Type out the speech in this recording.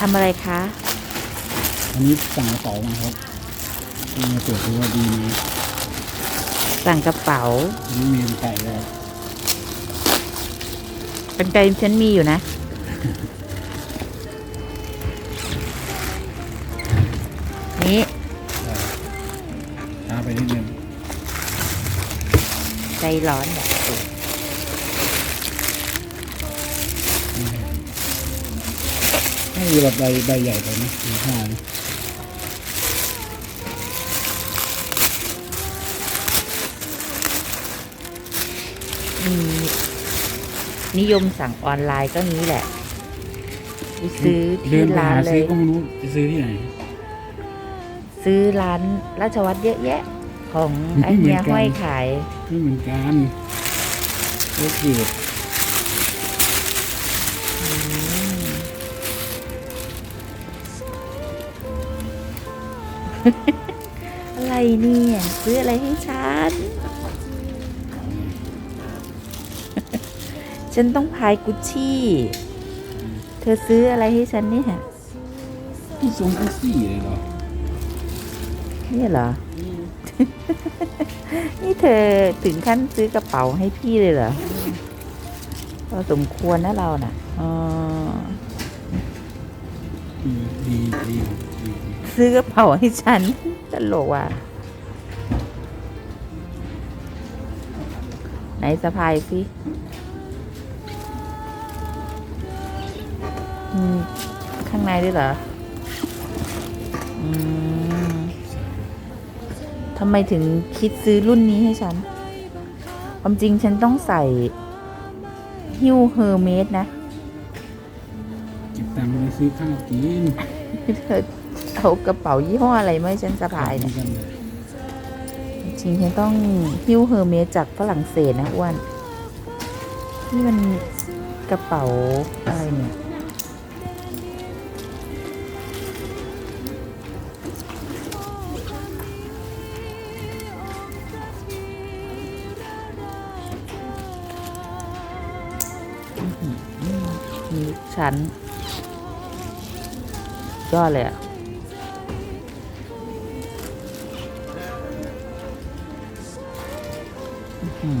ทำอะไรคะ อันนี้สั่งกระเป๋ามาครับมาตรวจดูว่าดีไหมสั่งกระเป๋า อันนี้เมนไก่เลยเป็นไกลฉันมีอยู่นะ นี่ ช้าไปนิดนึงใจร้อนแบบ ไม่มีแบบใบใบใหญ่ไปนะมีห้านะมีนิยมสั่งออนไลน์ก็นี้แหละไปซื้อเดิที่นไปร้านหาเลซื้อย ก็ไม่รู้จะซื้อที่ไหน ซื้อร้านราชวัตรเยอะแยะ ของไอเฮียเหมือนกัน ห้อยขาย ไม่เหมือนกันโอเค อะไรเนี่ยซื้ออะไรให้ฉัน ฉันต้องพายกุชชี่ เธอซื้ออะไรให้ฉันเนี่ยพี่ทรงแท็กซี่เลยเหรอนี่เหรอ นี่เธอถึงขั้นซื้อกระเป๋าให้พี่เลยเหรอพอสมควรนะเราน่ะอ๋อ ดีดีดีดีซื้อกระเป๋าให้ฉันตลกว่ะไหนสะพายสิข้างในด้วยเหรอทำไมถึงคิดซื้อรุ่นนี้ให้ฉัน ความจริงฉันต้องใส่ฮิ้วเฮอร์เมสนะ ก็บตังค์ไปซื้อข้าวกินเธอเอากระเป๋ายี่ห้ออะไรไม่ให้ฉันสะพายเนี่ยจริงฉันต้องฮิ้วเฮอร์เมสจากฝรั่งเศสนะอ้วนนี่มันกระเป๋าอะไรเนี่ย มีชั้น ยอดเลยอะอืม